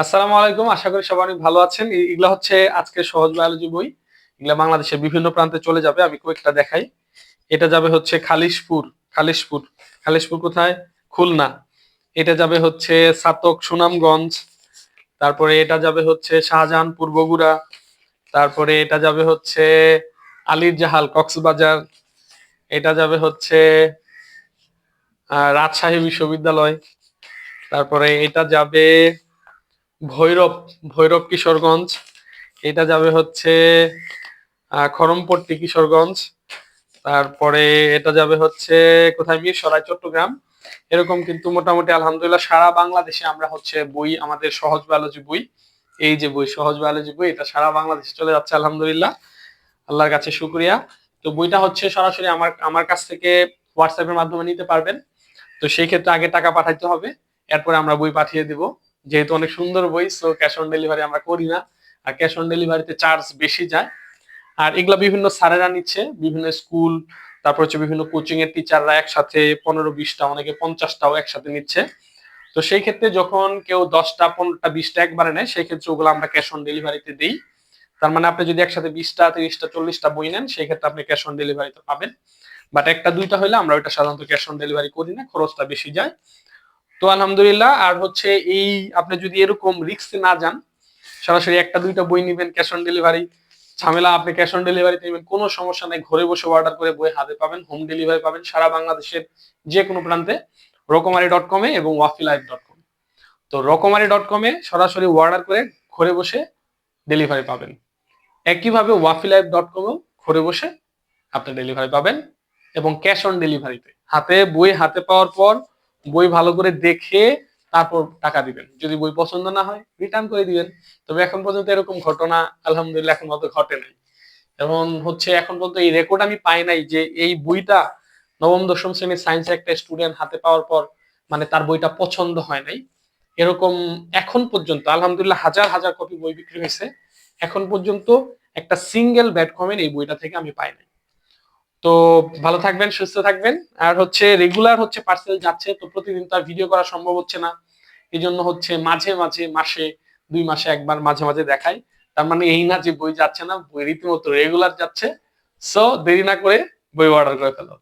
আসসালামু আলাইকুম, আশা করি সবাই অনেক ভালো আছেন। এগুলা হচ্ছে আজকে সহজ বায়োলজি বই। এগুলা বাংলাদেশের বিভিন্ন প্রান্তে চলে যাবে, আমি কয়েকটা দেখাই। এটা যাবে হচ্ছে খালিশপুর খালিশপুর। খালিশপুর কোথায়? খুলনা। এটা যাবে হচ্ছে সাতক সুনামগঞ্জ। তারপরে এটা যাবে হচ্ছে শাহজাহানপুর, বগুড়া। তারপরে এটা যাবে হচ্ছে আলির জাহাল কক্সবাজার। এটা যাবে হচ্ছে রাজশাহী বিশ্ববিদ্যালয়। তারপরে এটা যাবে ভৈরব ভৈরব কিশোরগঞ্জ। এটা যাবে হচ্ছে খরমপট্টি কিশোরগঞ্জ। তারপরে এটা যাবে হচ্ছে কোথায়? মিরসরাই, চট্টগ্রাম। এরকম কিন্তু মোটামুটি আলহামদুলিল্লাহ সারা বাংলাদেশে আমরা হচ্ছে বই, আমাদের সহজ বায়োলজি বই, এই যে বই, সহজ বায়োলজি বই, এটা সারা বাংলাদেশে চলে যাচ্ছে আলহামদুলিল্লাহ। আল্লাহর কাছে শুক্রিয়া। তো বইটা হচ্ছে সরাসরি আমার আমার কাছ থেকে হোয়াটসঅ্যাপের মাধ্যমে নিতে পারবেন। তো সেই ক্ষেত্রে আগে টাকা পাঠাইতে হবে, এরপরে আমরা বই পাঠিয়ে দিব। যেহেতু অনেক সুন্দর বই সো ক্যাশ অন ডেলিভারি আমরা করি না। আর ক্যাশ অন ডেলিভারিতে চার্জ বেশি যায়। আর এগুলা বিভিন্ন স্যারেরা নিচ্ছে, বিভিন্ন স্কুল, তারপর হচ্ছে বিভিন্ন কোচিং এর টিচাররা একসাথে পনেরো বিশটা, অনেকে পঞ্চাশটাও একসাথে নিচ্ছে। তো সেই ক্ষেত্রে যখন কেউ দশটা, পনেরোটা, বিশটা একবারে নেয়, সেই ক্ষেত্রে ওগুলো আমরা ক্যাশ অন ডেলিভারিতে দিই। তার মানে আপনি যদি একসাথে বিশটা, তিরিশটা, চল্লিশটা বই নেন, সেই ক্ষেত্রে আপনি ক্যাশ অন ডেলিভারিতে পাবেন। বাট একটা, দুইটা হলে আমরা ওইটা সাধারণত ক্যাশ অন ডেলিভারি করি না, খরচটা বেশি যায়। তো আলহামদুলিল্লাহ, আর হচ্ছে এই আপনি যদি এরকম রিস্কে না যান, সরাসরি একটা, দুইটা বই নিবেন ক্যাশ অন ডেলিভারি ঝামেলা, আপনি ক্যাশ অন ডেলিভারিতে নেবেন, কোনো সমস্যা নাই, ঘরে বসে অর্ডার করে বই হাতে পাবেন হোম ডেলিভারি পাবেন, সারা বাংলাদেশের যে কোনো প্রান্তে রকমারি ডট কমে এবং ওয়াফি লাইফ ডট কম তো রকমারি ডট কমে সরাসরি অর্ডার করে ঘরে বসে ডেলিভারি পাবেন। একইভাবে ওয়াফি লাইফ ডট কমেও ঘরে বসে আপনি ডেলিভারি পাবেন এবং ক্যাশ অন ডেলিভারিতে হাতে, বই হাতে পাওয়ার পর বই ভালো করে দেখে তারপর টাকা দিবেন। যদি বই পছন্দ না হয় রিটার্ন করে দিবেন। তবে এখন পর্যন্ত এরকম ঘটনা, আলহামদুলিল্লাহ, এখন মতো ঘটে নাই। এবং হচ্ছে এখন পর্যন্ত এই রেকর্ড আমি পাই নাই যে এই বইটা নবম, দশম শ্রেণির সায়েন্স একটা স্টুডেন্ট হাতে পাওয়ার পর মানে তার বইটা পছন্দ হয় নাই। এরকম এখন পর্যন্ত, আলহামদুলিল্লাহ, হাজার হাজার কপি বই বিক্রি হয়েছে। এখন পর্যন্ত একটা সিঙ্গেল ব্যাড কমেন্ট এই বইটা থেকে আমি পাই নাই। তো ভালো থাকবেন, সুস্থ থাকবেন। আর হচ্ছে রেগুলার হচ্ছে পার্সেল যাচ্ছে, তো প্রতিদিন তো আর ভিডিও করা সম্ভব হচ্ছে না। এই জন্য হচ্ছে মাঝে মাঝে, মাসে, দুই মাসে একবার মাঝে মাঝে দেখাই। তার মানে এই না যে বই যাচ্ছে না, বই রীতিমতো রেগুলার যাচ্ছে। সো দেরি না করে বই অর্ডার করে ফেলো।